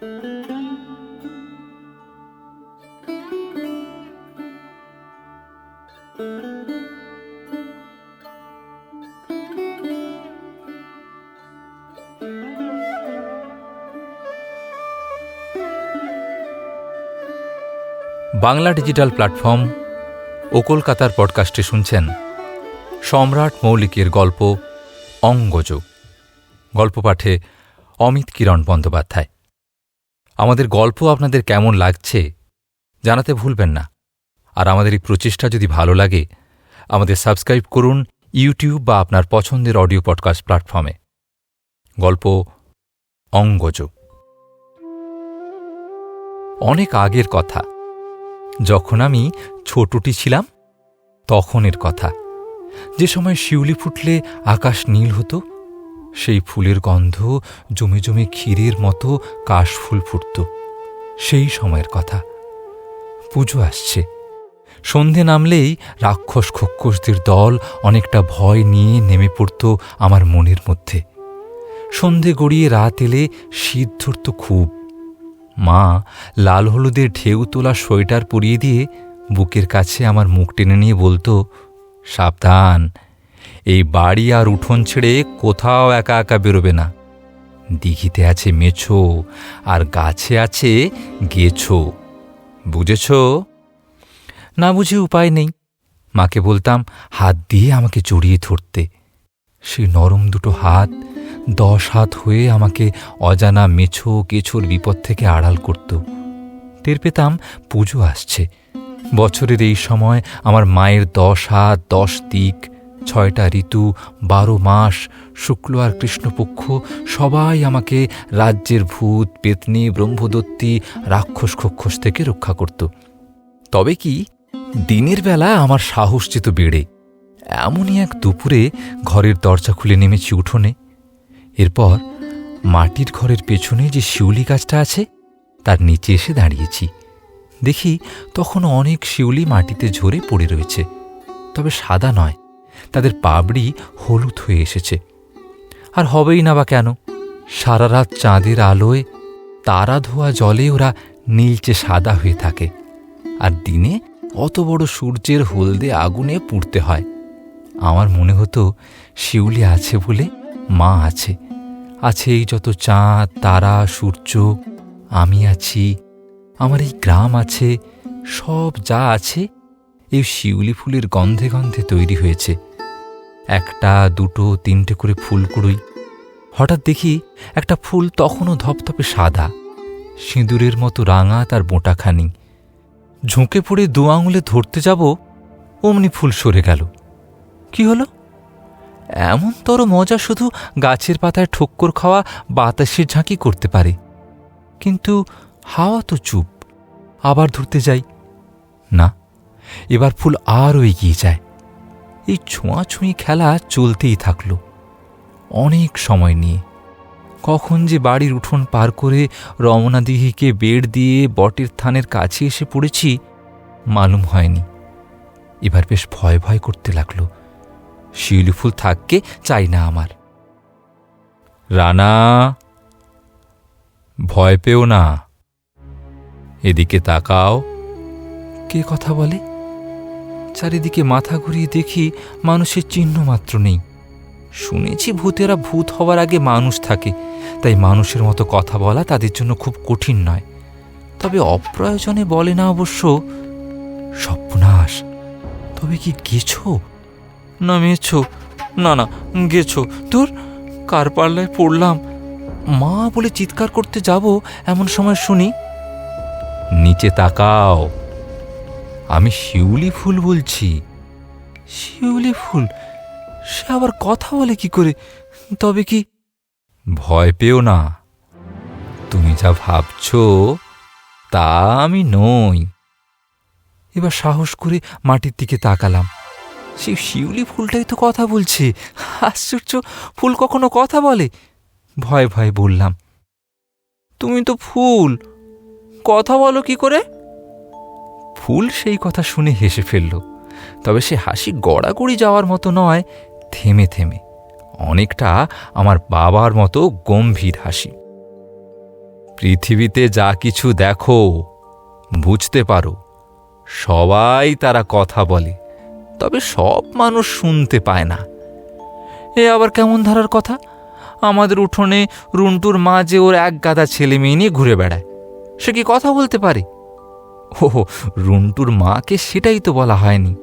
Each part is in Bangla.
বাংলা ডিজিটাল প্ল্যাটফর্ম ও কলকাতার পডকাস্টে শুনছেন সম্রাট মৌলিকের গল্প অঙ্গজ গল্প পাঠে অমিত কিরণ বন্দ্যোপাধ্যায়। আমাদের গল্প আপনাদের কেমন লাগছে, জানাতে ভুলবেন না। আর আমাদের এই প্রচেষ্টা যদি ভালো লাগে, আমাদের সাবস্ক্রাইব করুন ইউটিউব বা আপনার পছন্দের অডিও পডকাস্ট প্ল্যাটফর্মে। গল্প অঙ্গজ অনেক আগের কথা। যখন আমি ছোটটি ছিলাম, তখনের কথা। যে সময় শিউলি ফুটলে আকাশ নীল হতো সেই ফুলের গন্ধ জমে জমে ক্ষীরের মতো কাশফুল ফুটত। সেই সময়ের কথা। পুজো আসছে। সন্ধে নামলেই রাক্ষস খক্ষসদের দল অনেকটা ভয় নিয়ে নেমে পড়ত আমার মনের মধ্যে। সন্ধে গড়িয়ে রাত এলে শীত ধরত খুব। মা, লাল হলুদের ঢেউ তোলা সোয়েটার পরিয়ে দিয়ে বুকের কাছে আমার মুখ টেনে নিয়ে বলতো, সাবধান এই বাড়ি আর উঠোন ছেড়ে কোথাও একা একা বেরোবে না। দিঘিতে আছে মেছো আর গাছে আছে গেছো। বুঝেছ? না বুঝে উপায় নেই। মাকে বলতাম, হাত দিয়ে আমাকে জড়িয়ে ধরতে। সে নরম দুটো হাত, দশ হাত হয়ে আমাকে অজানা মেছো কেছোর বিপদ থেকে আড়াল করত। টের পেতাম পুজো আসছে। বছরের এই সময় আমার মায়ের দশ হাত, দশ দিক ছয়টা ঋতু, বারো মাস, শুক্ল আর কৃষ্ণপক্ষ, সবাই আমাকে রাজ্যের ভূত, পেতনি, ব্রহ্মদত্তী, রাক্ষস খক্ষস থেকে রক্ষা করত। তবে কি, দিনের বেলা আমার সাহস যেত বেড়ে। এমনই এক দুপুরে ঘরের দরজা খুলে নেমেছি উঠোনে। এরপর মাটির ঘরের পেছনে যে শিউলি গাছটা আছে, তার নিচে এসে দাঁড়িয়েছি। দেখি তখন অনেক শিউলি মাটিতে ঝরে পড়ে রয়েছে। তবে সাদা নয়। তাদের পাবড়ি হলুদ হয়ে এসেছে। আর হবেই না বা কেন? সারা রাত চাঁদের আলোয় তারা ধোয়া জলে ওরা নীলচে সাদা হয়ে থাকে। আর দিনে অত বড় সূর্যের হলদে আগুনে পুড়তে হয়। আমার মনে হতো শিউলি আছে বলে মা আছে। আছে এই যত চাঁদ, তারা, সূর্য, আমি আছি, আমার এই গ্রাম আছে, সব যা আছে, এই শিউলি ফুলের গন্ধে গন্ধে তৈরি হয়েছে। একটা, দুটো, তিনটে করে ফুল কুড়ুই হঠাৎ দেখি একটা ফুল তখনও ধপধপে সাদা। সিঁদুরের মতো রাঙা তার বোঁটাখানি ঝুঁকে পড়ে দু আঙুলে ধরতে যাব, অমনি ফুল সরে গেল। কি হলো? এমন তর মজা শুধু গাছের পাতায় ঠক্কর খাওয়া বাতাসের ঝাঁকি করতে পারে। কিন্তু হাওয়া তো চুপ, আবার ধরতে যাই। না, এবার ফুল আরও এগিয়ে যায়। এই ছোঁয়াছুঁয়ি খেলা চলতেই থাকল। অনেক সময় নিয়ে। কখন যে বাড়ির উঠোন পার করে রমনাদিঘিকে বেড় দিয়ে বটের থানের কাছে এসে পড়েছি, মালুম হয়নি। এবার বেশ ভয় ভয় করতে লাগল। শিউলি ফুল থাককে চাই না আমার। রানা, ভয় পেও না। এদিকে তাকাও। কে কথা বলে? চারিদিকে মাথা ঘুরিয়ে দেখি মানুষের চিহ্ন মাত্র নেই। শুনেছি ভূতেরা ভূত হওয়ার আগে মানুষ থাকে, তাই মানুষের মতো কথা বলা তাদের জন্য খুব কঠিন নয়। তবে অপ্রয়োজনে বলে না অবশ্য, সর্বনাশ, তবে কি গেছো? না, মেয়েছো, না না, গেছো। তোর কার পাল্লায় পড়লাম। মা বলে চিৎকার করতে যাব এমন সময় শুনি, নিচে তাকাও। আমি শিউলি ফুল বলছি। শিউলি ফুল? সে আবার কথা বলে কি করে? তবে কি? ভয় পেও না। তুমি যা ভাবছ, তা আমি নই। এবার সাহস করে মাটির দিকে তাকালাম। সেই শিউলি ফুলটাই তো কথা বলছে। আশ্চর্য, ফুল কখনো কথা বলে? ভয় ভয় বললাম, তুমি তো ফুল। কথা বলো কি করে? ফুল সেই কথা শুনে হেসে ফেলল, তবে সে হাসি গড়াগড়ি যাওয়ার মতো নয়, থেমে থেমে, অনেকটা আমার বাবার মতো গম্ভীর হাসি। পৃথিবীতে যা কিছু দেখো, বুঝতে পারো, সবাই তারা কথা বলে, তবে সব মানুষ শুনতে পায় না। এ আবার কেমন ধারার কথা? আমাদের উঠোনে রুন্টুর মা যে ওর এক গাদা ছেলে মেয়ে নিয়ে ঘুরে বেড়ায়, সে কি কথা বলতে পারে? ও রুন্টুর মাকে সেটাই তো বলা হয়নি।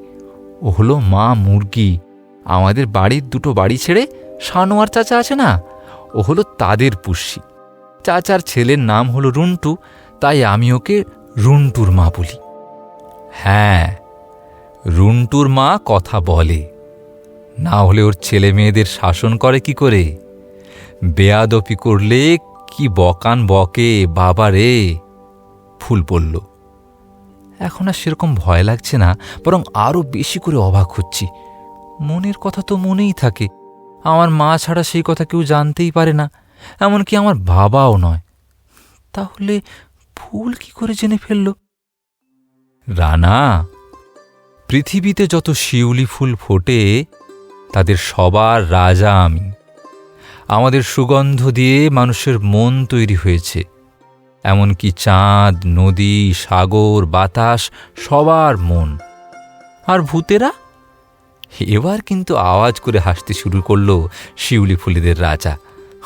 ও হলো মা মুরগি। আমাদের বাড়ির দুটো বাড়ি ছেড়ে সানোয়ার চাচা আছে না? ও হলো তাদের পুষ্যি চাচার ছেলের নাম হলো রুন্টু, তাই আমি ওকে রুন্টুর মা বলি। হ্যাঁ রুন্টুর মা কথা বলে। না হলে ওর ছেলে মেয়েদের শাসন করে কি করে? বেয়াদপি করলে কি বকান বকে বাবা রে ফুল পড়ল। এখন আর সেরকম ভয় লাগছে না, বরং আরও বেশি করে অবাক হচ্ছি। মনের কথা তো মনেই থাকে। আমার মা ছাড়া সেই কথা কেউ জানতেই পারে না, এমনকি আমার বাবাও নয়। তাহলে ফুল কি করে জেনে ফেলল? রানা, পৃথিবীতে যত শিউলি ফুল ফোটে, তাদের সবার রাজা আমি। আমাদের সুগন্ধ দিয়ে মানুষের মন তৈরি হয়েছে। এমনকি চাঁদ, নদী, সাগর, বাতাস, সবার মন। আর ভূতেরা? এবার কিন্তু আওয়াজ করে হাসতে শুরু করল শিউলি ফুলিদের রাজা।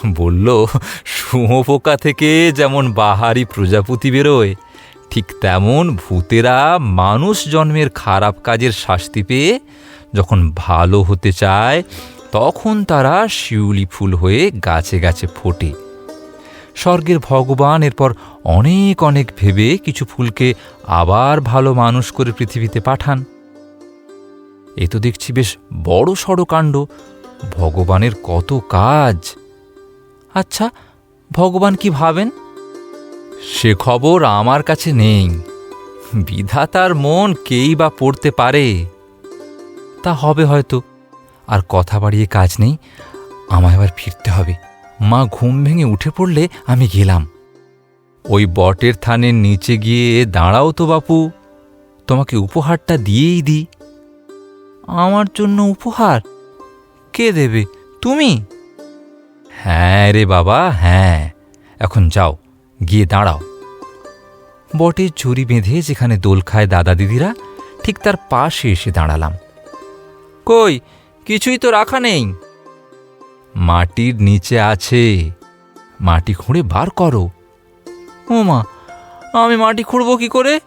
বলল, শুঁয়োপোকা থেকে যেমন বাহারি প্রজাপতি বেরোয়, ঠিক তেমন ভূতেরা মানুষ জন্মের খারাপ কাজের শাস্তি পেয়ে যখন ভালো হতে চায়, তখন তারা শিউলি ফুল হয়ে গাছে গাছে ফোটে। স্বর্গের ভগবান, এরপর অনেক অনেক ভেবে কিছু ফুলকে আবার ভালো মানুষ করে পৃথিবীতে পাঠান। এ তো দেখছি বেশ বড় সড় কাণ্ড ভগবানের কত কাজ। আচ্ছা ভগবান কি ভাবেন? সে খবর আমার কাছে নেই। বিধাতার মন কেই বা পড়তে পারে। তা হবে হয়তো। আর কথা বাড়িয়ে কাজ নেই। আমায় আবার ফিরতে হবে। মা ঘুম ভেঙে উঠে পড়লে আমি গেলাম। ওই বটের থানের নিচে গিয়ে, দাঁড়াও তো বাপু, তোমাকে উপহারটা দিয়েই দিই আমার জন্য উপহার? কে দেবে? তুমি? হ্যাঁ রে বাবা হ্যাঁ। এখন যাও, গিয়ে দাঁড়াও। বটের চুরি বেঁধে যেখানে দোল খায় দাদা দিদিরা, ঠিক তার পাশে এসে দাঁড়ালাম। কই, কিছুই তো রাখা নেই। মাটির নিচে আছে। মাটি খুঁড়ে বার করো। ও মা আমি মাটি খুঁড়ব কি করে?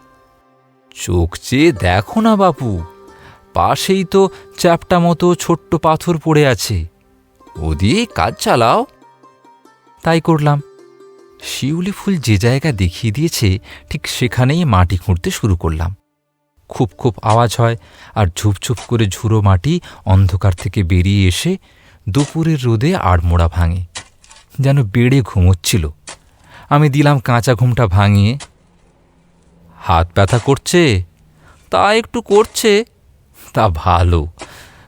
চোখ চেয়ে দেখো না বাপু, পাশেই তো চ্যাপটা মতো ছোট্ট পাথর পড়ে আছে। ও দিয়ে কাজ চালাও। তাই করলাম। শিউলি ফুল যে জায়গা দেখিয়ে দিয়েছে, ঠিক সেখানেই মাটি খুঁড়তে শুরু করলাম। খুব খুব আওয়াজ হয়, আর ঝুপঝুপ করে ঝুড়ো মাটি অন্ধকার থেকে বেরিয়ে এসে দুপুরের রোদে আড়মোড়া ভাঙে, যেন বেড়ে ঘুমোচ্ছিল। আমি দিলাম কাঁচা ঘুমটা ভাঙিয়ে, হাত ব্যথা করছে, তা একটু করছে, তা ভালো।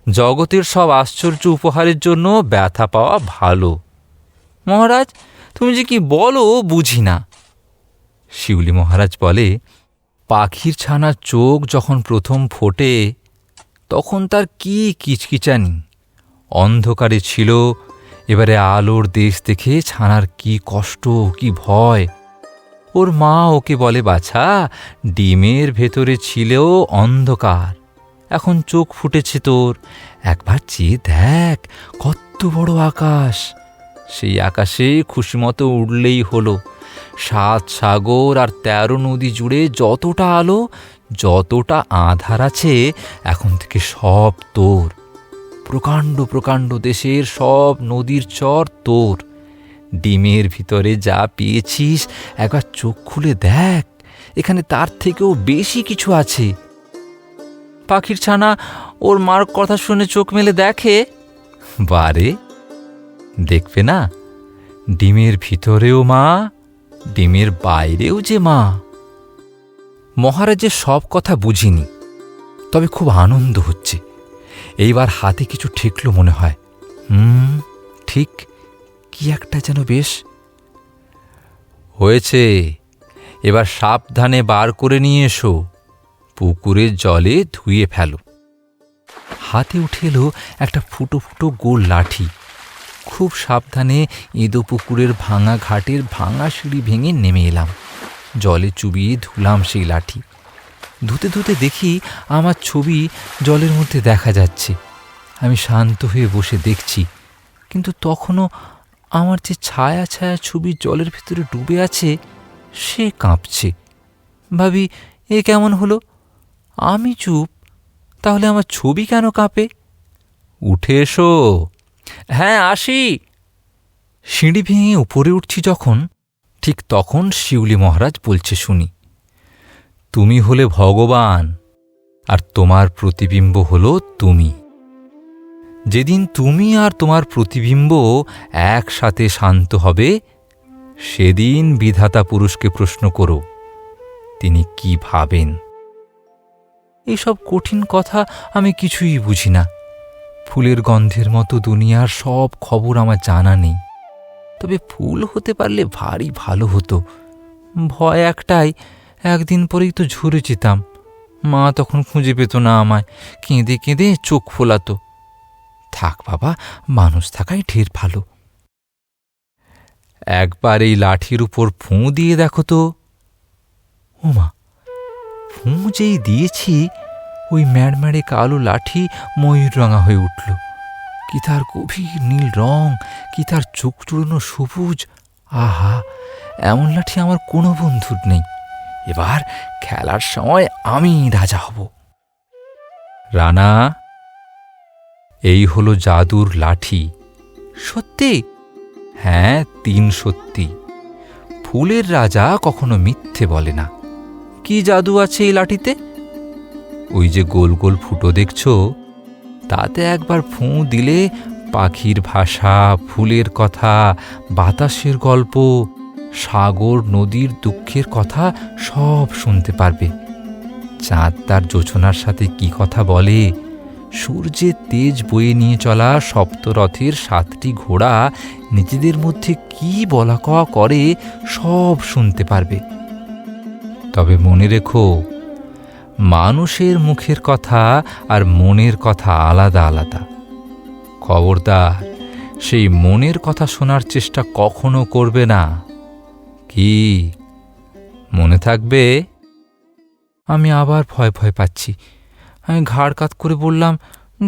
জগতের সব আশ্চর্য উপহারের জন্য ব্যথা পাওয়া ভালো। মহারাজ, তুমি যে কি বলো বুঝি না। শিউলি মহারাজ বলে, পাখির ছানার চোখ যখন প্রথম ফোটে, তখন তার কি কিচকিচানি। অন্ধকারে ছিল, এবারে আলোর দেশ দেখে ছানার কি কষ্ট, কি ভয়। ওর মা ওকে বলে, বাছা, ডিমের ভেতরে ছিল অন্ধকার। এখন চোখ ফুটেছে তোর। একবার চেয়ে দেখ, কত বড় আকাশ। সেই আকাশে খুশিমতো উঠলেই হলো। সাত সাগর আর তেরো নদী জুড়ে যতটা আলো, যতটা আধার আছে, এখন থেকে সব তোর। প্রকাণ্ড প্রকাণ্ড দেশের সব নদীর চর তোর। ডিমের ভিতরে যা পেয়েছিস, একবার চোখ খুলে দেখ, এখানে তার থেকেও বেশি কিছু আছে। পাখির ছানা, ওর মার কথা শুনে চোখ মেলে দেখে। বারে, দেখবে না? ডিমের ভিতরেও মা, ডিমের বাইরেও যে মা। মহারাজের সব কথা বুঝিনি, তবে খুব আনন্দ হচ্ছে। এইবার হাতে কিছু ঠেকল মনে হয়। হুম, ঠিক কি একটা যেন বেশ। হয়েছে, এবার সাবধানে বার করে নিয়ে এসো পুকুরের জলে ধুয়ে ফেলো। হাতে উঠে এলো একটা ফুটো ফুটো গোল লাঠি। খুব সাবধানে এঁদো পুকুরের ভাঙা ঘাটের ভাঙা সিঁড়ি ভেঙে নেমে এলাম। জলে চুবিয়ে ধুলাম সেই লাঠি। ধুতে ধুতে দেখি আমার ছবি জলের মধ্যে দেখা যাচ্ছে। আমি শান্ত হয়ে বসে দেখছি, কিন্তু তখনও আমার যে ছায়া ছায়া ছবি জলের ভিতরে ডুবে আছে, সে কাঁপছে। ভাবি, এ কেমন হলো? আমি চুপ, তাহলে আমার ছবি কেন কাঁপে? উঠে এসো। হ্যাঁ আসি। সিঁড়ি ভেঙে উপরে উঠছি যখন, ঠিক তখন শিউলি মহারাজ বলছে শুনি। তুমি হলে ভগবান, আর তোমার প্রতিবিম্ব হল তুমি। যেদিন তুমি আর তোমার প্রতিবিম্ব একসাথে শান্ত হবে, সেদিন বিধাতা পুরুষকে প্রশ্ন করো, তিনি কি ভাবেন? এইসব কঠিন কথা আমি কিছুই বুঝি না। ফুলের গন্ধের মতো দুনিয়ার সব খবর আমার জানা নেই। তবে ফুল হতে পারলে ভারী ভালো হতো। ভয় একটাই একদিন পরেই তো ঝরে যেতাম। মা তখন খুঁজে পেত না আমায়, কেঁদে কেঁদে চোখ ফোলাতো। থাক বাবা, মানুষ থাকাই ঢের ভালো। একবার এই লাঠির উপর ফুঁ দিয়ে দেখো তো। ওমা, ফুঁ যেই দিয়েছি, ওই ম্যাড়ম্যাড়ে কালো লাঠি ময়ূররঙা হয়ে উঠল। কি তার গভীর নীল রং, কি তার চোখ চুড়ানো সবুজ। আহা, এমন লাঠি আমার কোনো বন্ধুর নেই। এবার খেলার সময় আমি রাজা হব। রানা, এই হলো জাদুর লাঠি। সত্যি? হ্যাঁ তিন সত্যি। ফুলের রাজা কখনো মিথ্যে বলে না। কি জাদু আছে এই লাঠিতে? ওই যে গোল গোল ফুটো দেখছ, তাতে একবার ফুঁ দিলে পাখির ভাষা, ফুলের কথা, বাতাসের গল্প সাগর নদীর দুঃখের কথা সব শুনতে পারবে। চাঁদ তার যোচনার সাথে কি কথা বলে? সূর্যের তেজ বয়ে নিয়ে চলা সপ্তরথের সাতটি ঘোড়া নিজেদের মধ্যে কি বলা কওয়া করে সব শুনতে পারবে। তবে মনে রেখো, মানুষের মুখের কথা আর মনের কথা আলাদা আলাদা। খবরদার, সেই মনের কথা শোনার চেষ্টা কখনো করবে না। কি? মনে থাকবে? আমি আবার ভয় ভয় পাচ্ছি। আমি ঘাড় কাত করে বললাম,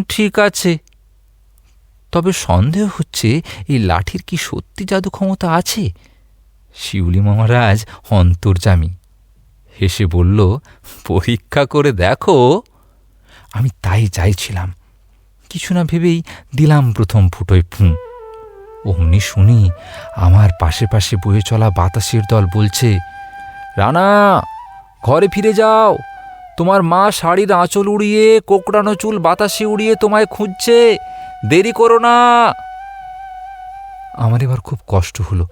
ঠিক আছে। তবে সন্দেহ হচ্ছে, এই লাঠির কি সত্যি জাদু ক্ষমতা আছে? শিউলি মহারাজ অন্তর্জামী হেসে বলল, পরীক্ষা করে দেখো। আমি তাই চাইছিলাম কিছু না ভেবেই দিলাম প্রথম ফুটোয় ফুঁ অমনি শুনি আমার পাশে পাশে বয়ে চলা বাতাসের দল বলছে, রানা, ঘরে ফিরে যাও। তোমার মা শাড়ির আঁচল উড়িয়ে, কোকড়ানো চুল বাতাসে উড়িয়ে তোমায় খুঁজছে। দেরি করো না। আমার এবার খুব কষ্ট হলো।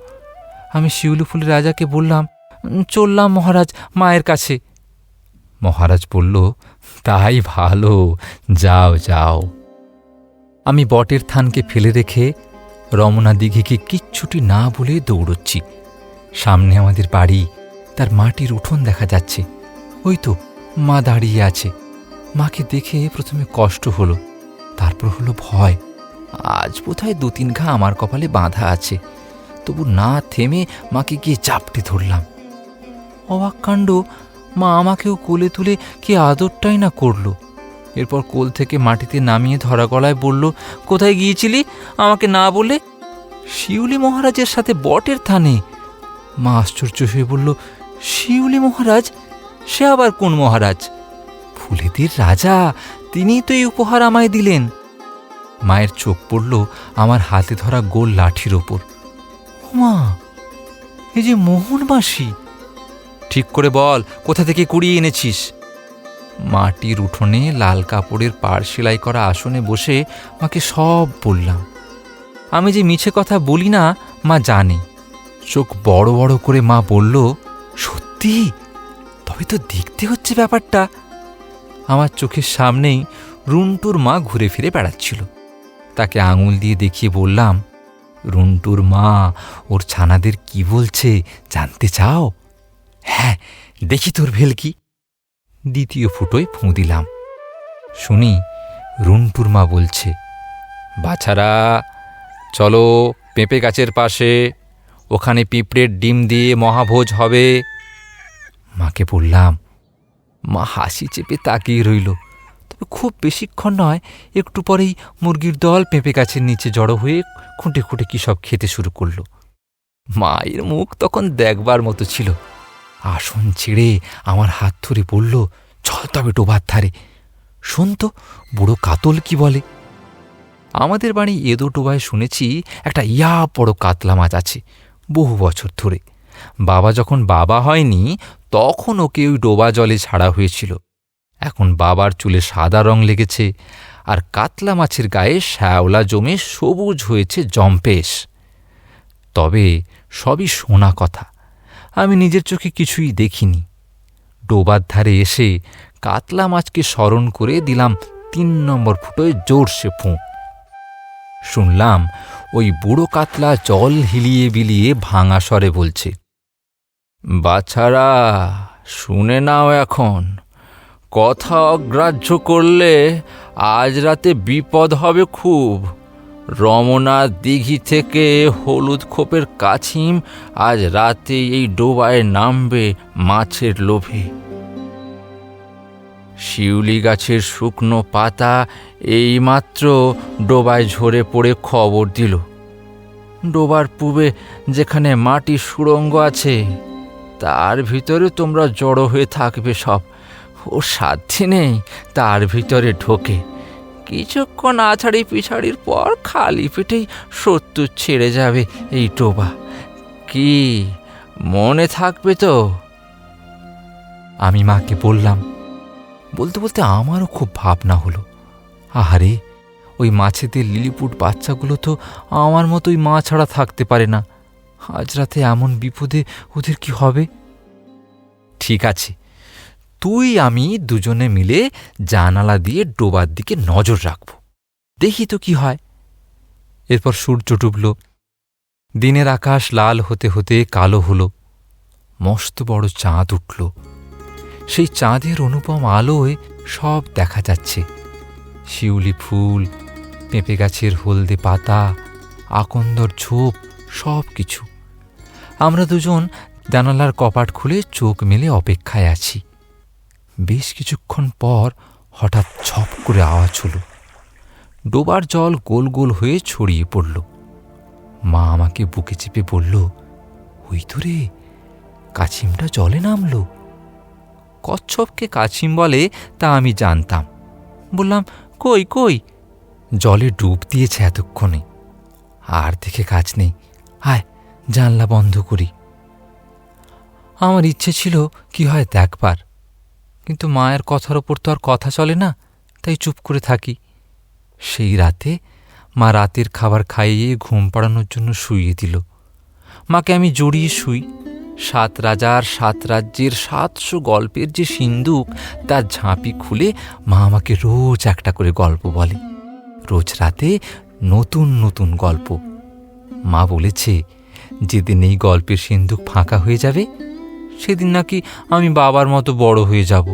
আমি শিউলি ফুলের রাজাকে বললাম, চললাম মহারাজ, মায়ের কাছে। মহারাজ বলল, তাই ভালো, যাও যাও। আমি বটের থানকে ফেলে রেখে রমনা দিঘিকে কিচ্ছুটি না বলে দৌড়চ্ছি। সামনে আমাদের বাড়ি, তার মাটির উঠোন দেখা যাচ্ছে। ওই তো মা দাঁড়িয়ে আছে। মাকে দেখে প্রথমে কষ্ট হলো, তারপর হলো ভয়। আজ বোধহয় দু তিন ঘা আমার কপালে বাঁধা আছে। তবু না থেমে মাকে গিয়ে চাপটে ধরলাম। অবাক কাণ্ড, মা আমাকেও কোলে তুলে কি আদরটাই না করল। এরপর কোল থেকে মাটিতে নামিয়ে ধরা গলায় বলল, কোথায় গিয়েছিলি? আমাকে না বলে? শিউলি মহারাজের সাথে বটের থানে। মা আশ্চর্য হয়ে বলল, শিউলি মহারাজ? সে আবার কোন মহারাজ? ফুলেদের রাজা, তিনিই তো এই উপহার আমায় দিলেন। মায়ের চোখ পড়ল আমার হাতে ধরা গোল লাঠির ওপর। মা, এই যে মোহন মাসি ঠিক করে বল, কোথা থেকে কুড়িয়ে এনেছিস? মাটির উঠোনে লাল কাপড়ের পাড় সেলাই করা আসনে বসে মাকে সব বললাম। আমি যে মিছে কথা বলি না, মা জানে। চোখ বড় বড় করে মা বলল, সত্যি? তবে তো দেখতে হচ্ছে ব্যাপারটা। আমার চোখের সামনেই রুন্টুর মা ঘুরে ফিরে বেড়াচ্ছিল। তাকে আঙুল দিয়ে দেখিয়ে বললাম, রুন্টুর মা, ওর ছানাদের কি বলছে? জানতে চাও? হ্যাঁ দেখি তোর ভেলকি। দ্বিতীয় ফুটোয় ফুঁ দিলাম। শুনি রুন্টুর মা বলছে, বাছারা, চলো পেঁপে গাছের পাশে, ওখানে পিঁপড়ের ডিম দিয়ে মহাভোজ হবে। মাকে বললাম, মা হাসি চেপে তাকিয়ে রইল। তবে খুব বেশিক্ষণ নয়, একটু পরেই মুরগির দল পেঁপে গাছের নিচে জড়ো হয়ে খুঁটে খুঁটে কী সব খেতে শুরু করল। মায়ের মুখ তখন দেখবার মতো ছিল। আসন ছেড়ে আমার হাত ধরে বলল, চল তবে ডোবার ধারে। শোন তো, বুড়ো কাতল কি বলে? আমাদের বাড়ি এদো ডোবায় শুনেছি, একটা ইয়া বড় কাতলা মাছ আছে, বহু বছর ধরে। বাবা যখন বাবা হয়নি, তখন ওকে ওই ডোবা জলে ছাড়া হয়েছিল। এখন বাবার চুলে সাদা রং লেগেছে, আর কাতলা মাছের গায়ে শ্যাওলা জমে সবুজ হয়েছে জম্পেশ। তবে সবই শোনা কথা। আমি নিজের চোখে কিছুই দেখিনি। ডোবার ধারে এসে কাতলা মাছকে স্মরণ করে দিলাম তিন নম্বর ফুটোয় জোরসে ফুঁ। শুনলাম ওই বুড়ো কাতলা জল হিলিয়ে বিলিয়ে ভাঙা স্বরে বলছে, বাছারা, শুনে নাও এখন, কথা অগ্রাহ্য করলে আজ রাতে বিপদ হবে খুব। রমনা দিঘি থেকে হলুদ খোপের কাছিম আজ রাতে এই ডোবায় নামবে মাছের লোভে। শিউলি গাছের শুকনো পাতা এইমাত্র ডোবায় ঝরে পড়ে খবর দিল। ডোবার পূবে যেখানে মাটির সুড়ঙ্গ আছে, তার ভিতরে তোমরা জড়ো হয়ে থাকবে সব। ও সাধ্যি নেই তার ভিতরে ঢোকে। কিছুক্ষণ আছাড়ি পিছাড়ির পর খালি পেটেই সত্তর ছেড়ে যাবে এই টোবা। কি? মনে থাকবে তো? আমি মাকে বললাম, বলতে বলতে আমারও খুব ভাবনা হলো। আহারে, ওই মাছেদের লিলিপুট বাচ্চাগুলো তো আমার মতোই মা ছাড়া থাকতে পারে না। আজ রাতে এমন বিপদে ওদের কি হবে? ঠিক আছে তুই, আমি দুজনে মিলে জানালা দিয়ে ডোবার দিকে নজর রাখব। দেখি তো কি হয়। এরপর সূর্য ডুবল। দিনের আকাশ লাল হতে হতে কালো হল। মস্ত বড় চাঁদ উঠল। সেই চাঁদের অনুপম আলোয় সব দেখা যাচ্ছে। শিউলি ফুল, পেঁপে গাছের হলদে পাতা, আকন্দর ঝোপ, সব কিছু। আমরা দুজন জানালার কপাট খুলে চোখ মেলে অপেক্ষায় আছি। বেশ কিছুক্ষণ পর হঠাৎ ছপ করে আওয়াজ হলো। ডোবার জল গোল গোল হয়ে ছড়িয়ে পড়ল। মা আমাকে বুকে চেপে বলল, ওই তো রে, কাছিমটা জলে নামলো। কচ্ছপকে কাছিম বলে তা আমি জানতাম। বললাম, কই কই? জলে ডুব দিয়েছে এতক্ষণে। আর দেখে কাজ নেই। আয়, জানলা বন্ধ করি। আমার ইচ্ছে ছিল কি হয় দেখবার। কিন্তু মায়ের কথার ওপর তো আর কথা চলে না, তাই চুপ করে থাকি। সেই রাতে মা রাতের খাবার খাইয়ে ঘুম পাড়ানোর জন্য শুইয়ে দিল। মাকে আমি জড়িয়ে শুই। সাত রাজার সাত রাজ্যের সাতশো গল্পের যে সিন্দুক তার ঝাঁপি খুলে মা আমাকে রোজ একটা করে গল্প বলে। রোজ রাতে নতুন নতুন গল্প। মা বলেছে, যেদিন এই গল্পের সিন্দুক ফাঁকা হয়ে যাবে সেদিন নাকি আমি বাবার মতো বড় হয়ে যাব,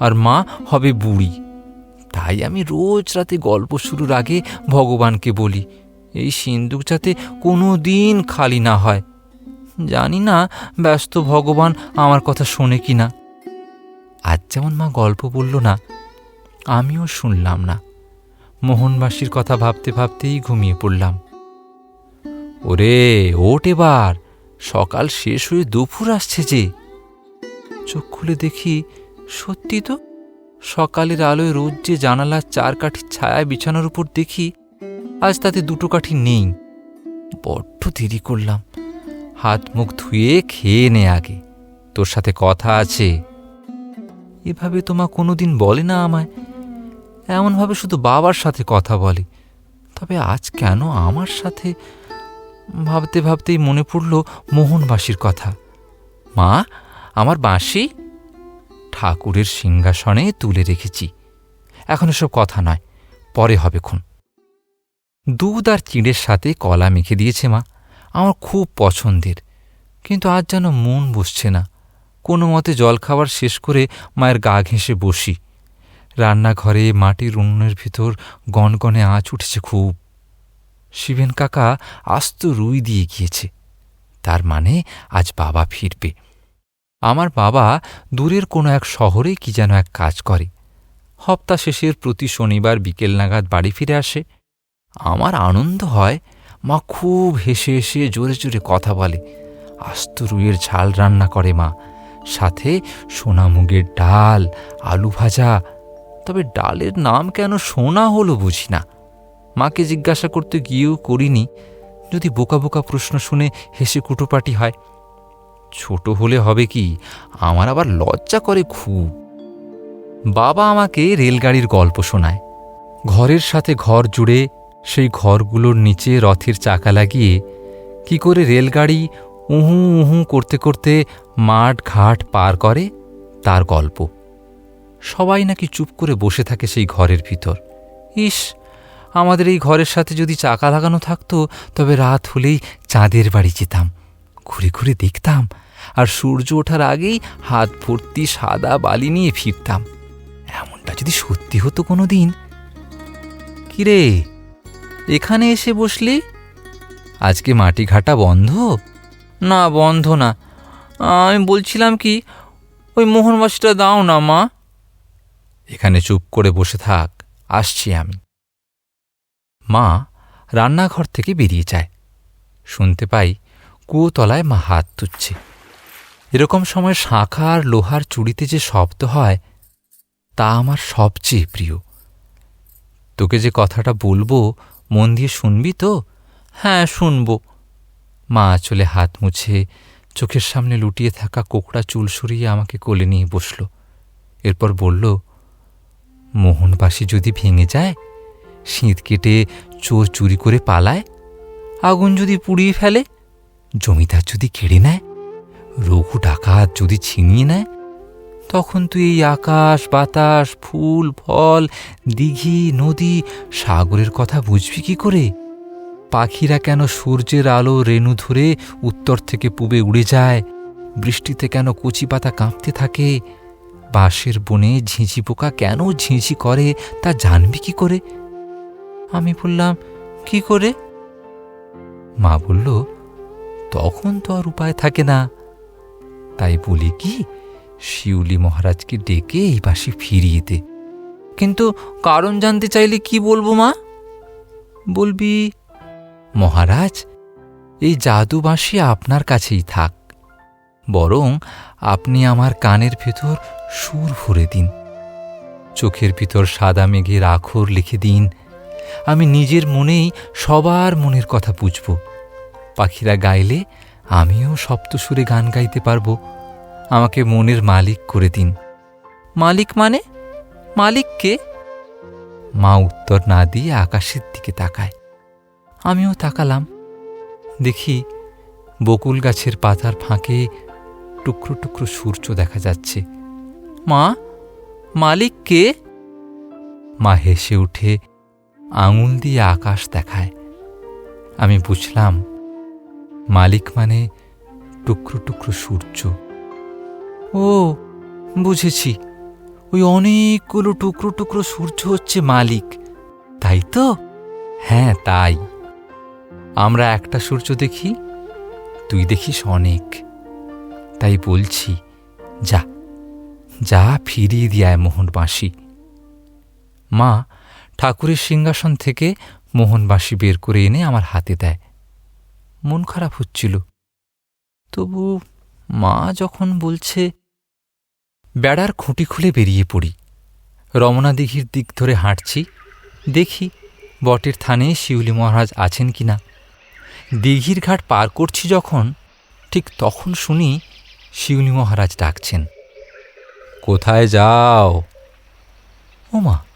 আর মা হবে বুড়ি। তাই আমি রোজ রাতে গল্প শুরুর আগে ভগবানকে বলি, এই সিন্দুক যাতে কোনো দিন খালি না হয়। জানি না ব্যস্ত ভগবান আমার কথা শোনে কি না। আজ যেমন মা গল্প বলল না, আমিও শুনলাম না। মোহনবাসীর কথা ভাবতে ভাবতেই ঘুমিয়ে পড়লাম। ওরে ওট এবার। সকাল শেষ হয়ে দুপুর আসছে যে। চোখ খুলে দেখি, সত্যি তো? সকালের আলোয় রোজ যে জানালার চার কাঠির ছায়া বিছানোর উপর দেখি, আজ তাতে দুটো কাঠি নেই। বড্ড দেরি করলাম। হাত মুখ ধুয়ে খেয়ে নে আগে। তোর সাথে কথা আছে। এভাবে তোমা কোনোদিন বলে না আমায়। এমনভাবে শুধু বাবার সাথে কথা বলে। তবে আজ কেন আমার সাথে ভাবতে ভাবতেই মনে পড়ল মোহনবাসীর কথা। মা, আমার বাঁশি? ঠাকুরের সিংহাসনে তুলে রেখেছি। এখন এসব কথা নয়, পরে হবে খুন। দুধ আর চিঁড়ের সাথে কলা মেখে দিয়েছে মা, আমার খুব পছন্দের। কিন্তু আজ যেন মন বসছে না। কোনো মতে জলখাবার শেষ করে মায়ের গা ঘেঁষে বসি। রান্নাঘরে মাটির উনুনের ভিতর গনগনে আঁচ উঠেছে খুব। শিবেন কাকা আস্ত রুই দিয়ে গিয়েছে। তার মানে আজ বাবা ফিরবে। আমার বাবা দূরের কোনো এক শহরে কি যেন এক কাজ করে। হপ্তা শেষের প্রতি শনিবার বিকেল নাগাদ বাড়ি ফিরে আসে। আমার আনন্দ হয়, মা খুব হেসে হেসে জোরে জোরে কথা বলে। আস্ত রুইয়ের ঝাল রান্না করে মা। সাথে সোনা মুগের ডাল, আলু ভাজা। তবে ডালের নাম কেন সোনা হলো বুঝি না। মাকে জিজ্ঞাসা করতে গিয়েও করিনি। যদি বোকা বোকা প্রশ্ন শুনে হেসে কুটোপাটি হয়, ছোট হলে হবে কি? আমার আবার লজ্জা করে খুব। বাবা আমাকে রেলগাড়ির গল্প শোনায়। ঘরের সাথে ঘর জুড়ে সেই ঘরগুলোর নিচে রথের চাকা লাগিয়ে কি করে রেলগাড়ি উহু উহু করতে করতে মাঠ ঘাট পার করে, তার গল্প। সবাই নাকি চুপ করে বসে থাকে সেই ঘরের ভিতর। ইস আমাদের এই ঘরের সাথে যদি চাকা লাগানো থাকতো, তবে রাত হলেই চাঁদের বাড়ি যেতাম। ঘুরে ঘুরে দেখতাম, আর সূর্য ওঠার আগেই হাত ভর্তি সাদা বালি নিয়ে ফিরতাম। এমনটা যদি সত্যি হতো কোনো দিন কিরে, এখানে এসে বসলি? আজকে মাটি ঘাটা বন্ধ? না বন্ধ না। আমি বলছিলাম কি, ওই মোহনবাসীটা দাও না, মা। এখানে চুপ করে বসে থাক, আসছি আমি। মা রান্নাঘর থেকে বেরিয়ে যায়। শুনতে পাই কুয়োতলায় মা হাত তুচ্ছে এরকম সময় শাঁখা আর লোহার চুড়িতে যে শব্দ হয়, তা আমার সবচেয়ে প্রিয়। তোকে যে কথাটা বলব, মন দিয়ে শুনবি তো? হ্যাঁ শুনব। মা চলে হাত মুছে চোখের সামনে লুটিয়ে থাকা কোকড়া চুল সরিয়ে আমাকে কোলে নিয়ে বসল। এরপর বলল, মোহনবাসী যদি ভেঙে যায় শীত কেটে চোর চুরি করে পালায়? আগুন যদি পুড়িয়ে ফেলে? জমিদার যদি কেড়ে নেয়? রঘু ডাকাত যদি ছিনিয়ে নেয়? তখন তুই এই আকাশ, বাতাস, ফুল, ফল, দিঘি, নদী, সাগরের কথা বুঝবি কি করে? পাখিরা কেন সূর্যের আলো রেণু ধরে উত্তর থেকে পূবে উড়ে যায়? বৃষ্টিতে কেন কচি পাতা কাঁপতে থাকে? বাঁশের বনে ঝিঁঝি পোকা কেন ঝিঁঝি করে তা জানবি কি করে? আমি বললাম, কি করে? মা বলল, তখন তো আর উপায় থাকে না। তাই বলি কি, শিউলি মহারাজকে ডেকে এই বাসি ফিরিয়ে দে। কিন্তু কারণ জানতে চাইলে কি বলব মা? বলবি, মহারাজ, এই জাদু বাঁশি আপনার কাছেই থাক। বরং আপনি আমার কানের ভেতর সুর ভরে দিন। চোখের ভিতর সাদা মেঘের আখর লিখে দিন। আমি নিজের মনেই সবার মনের কথা বুঝব পাখিরা গাইলে আমিও সপ্তসুরে গান গাইতে পারব। আমাকে মনের মালিক করে দিন। মালিক মানে? মালিক কে? মা উত্তর না দিয়ে আকাশের দিকে তাকায়। আমিও তাকালাম। দেখি বকুল গাছের পাতার ফাঁকে টুকরো টুকরো সূর্য দেখা যাচ্ছে। মা? মালিক কে? মা হেসে উঠে আঙুল দিয়ে আকাশ দেখায়। আমি বুঝলাম, মালিক মানে টুকরো টুকরো সূর্য। ও, বুঝেছি। ওই অনেকগুলো টুকরো টুকরো সূর্য হচ্ছে মালিক। তাই তো? হ্যাঁ তাই। আমরা একটা সূর্য দেখি, তুই দেখিস অনেক। তাই বলছি, যা যা ফিরিয়ে দিয়ায় বাঁশি মা ঠাকুরের সিংহাসন থেকে মোহন বাঁশি বের করে এনে আমার হাতে দেয়। মন খারাপ হচ্ছিল। তবু মা যখন বলছে, বেড়ার খুঁটি খুলে বেরিয়ে পড়ি। রমনা দিঘির দিক ধরে হাঁটছি। দেখি বটের থানে শিউলি মহারাজ আছেন কি না। দিঘির ঘাট পার করছি যখন, ঠিক তখন শুনি শিউলি মহারাজ ডাকছেন। কোথায় যাও? ওমা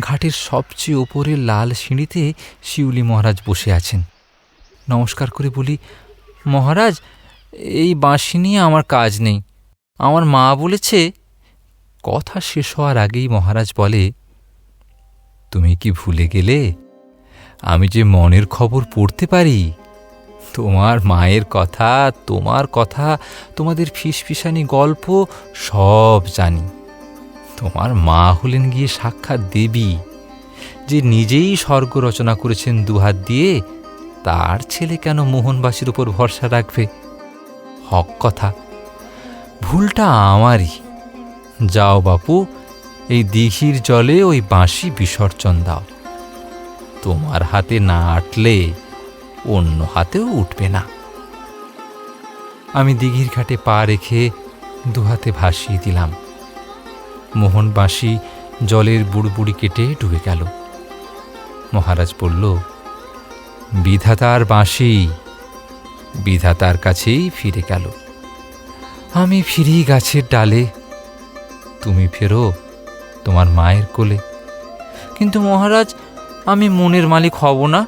ঘাটের সবচেয়ে ওপরে লাল সিঁড়িতে শিউলি মহারাজ বসে আছেন। নমস্কার করে বলি, মহারাজ, এই বাঁশি নিয়ে আমার কাজ নেই। আমার মা বলেছে, কথা শেষ হওয়ার আগেই মহারাজ বলে, তুমি কি ভুলে গেলে? আমি যে মনের খবর পড়তে পারি, তোমার মায়ের কথা, তোমার কথা, তোমাদের ফিসফিসানি গল্প সব জানি। তোমার মা হলেন গিয়ে সাক্ষাৎ দেবী। যে নিজেই স্বর্গ রচনা করেছেন দুহাত দিয়ে, তার ছেলে কেন মোহনবাসীর উপর ভরসা রাখবে? হক কথা, ভুলটা আমারই। যাও বাপু, এই দিঘির জলে ওই বাঁশি বিসর্জন দাও। তোমার হাতে না আটলে অন্য হাতেও উঠবে না। আমি দিঘির ঘাটে পা রেখে দুহাতে ভাসিয়ে দিলাম। মোহন বাঁশি জলের বুড়বুড়ি কেটে ডুবে গেল। মহারাজ বলল, বিধাতার বাঁশি। বিধাতার কাছেই ফিরে গেল। আমি ফিরি গাছের ডালে। তুমি ফেরো তোমার মায়ের কোলে। কিন্তু মহারাজ, আমি মনের মালিক হব না।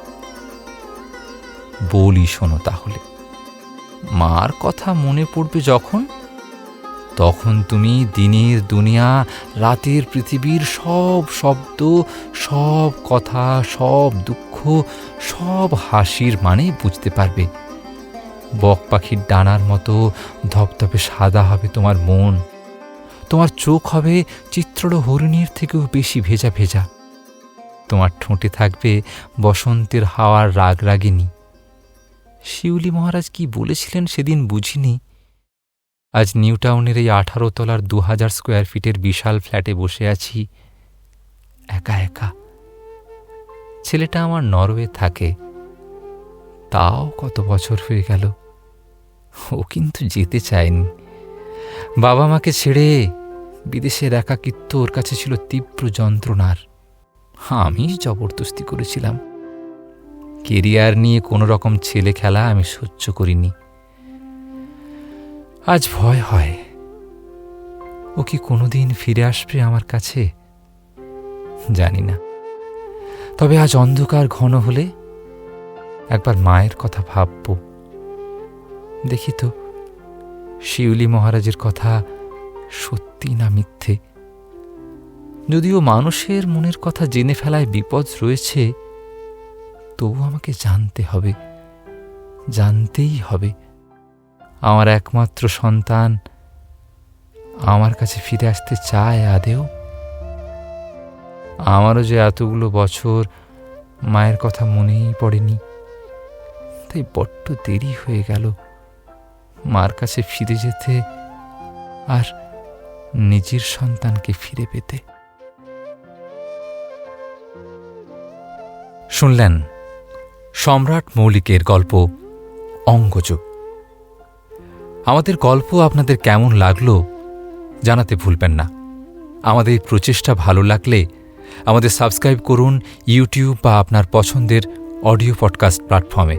বলি শোনো তাহলে। মার কথা মনে পড়বে যখন তখন তুমি দিনের দুনিয়া, রাতের পৃথিবীর সব শব্দ, সব কথা, সব দুঃখ, সব হাসির মানে বুঝতে পারবে। বক পাখির ডানার মতো ধপধপে সাদা হবে তোমার মন। তোমার চোখ হবে চিত্রল হরিণীর থেকেও বেশি ভেজা ভেজা। তোমার ঠোঁটে থাকবে বসন্তের হাওয়ার রাগ রাগিনী শিউলি মহারাজ কি বলেছিলেন সেদিন বুঝিনি। আজ নিউ টাউনের এই আঠারো তলার দু হাজার স্কোয়ার ফিটের বিশাল ফ্ল্যাটে বসে আছি। একা একা। ছেলেটা আমার নরওয়ে থাকে। তাও কত বছর হয়ে গেল। ও কিন্তু যেতে চায়নি। বাবা মাকে ছেড়ে বিদেশের একাকিত্ব ওর কাছে ছিল তীব্র যন্ত্রণার। আমি জবরদস্তি করেছিলাম। কেরিয়ার নিয়ে কোনো রকম ছেলে খেলা আমি সহ্য করিনি। আজ ভয় হয়। ও কি কোনোদিন ফিরে আসবে আমার কাছে? জানি না। তবে আজ অন্ধকার ঘন হলে একবার মায়ের কথা ভাবব। দেখি তো, শিউলি মহারাজের কথা সত্যি না মিথ্যে। যদিও মানুষের মনের কথা জেনে ফেলায় বিপদ রয়েছে, তবু আমাকে জানতে হবে, জানতেই হবে। আমার একমাত্র সন্তান আমার কাছে ফিরে আসতে চায় আদেও? আমারও যে এতগুলো বছর মায়ের কথা মনেই পড়েনি। তাই বড্ড দেরি হয়ে গেল। মার কাছে ফিরে যেতে আর নিজের সন্তানকে ফিরে পেতে। শুনলেন, সম্রাট মৌলিকের গল্প অঙ্গজ আমাদের গল্প আপনাদের কেমন লাগল জানাতে ভুলবেন না। আমাদের প্রচেষ্টা ভালো লাগলে আমাদের সাবস্ক্রাইব করুন ইউটিউব বা আপনার পছন্দের অডিও পডকাস্ট প্ল্যাটফর্মে।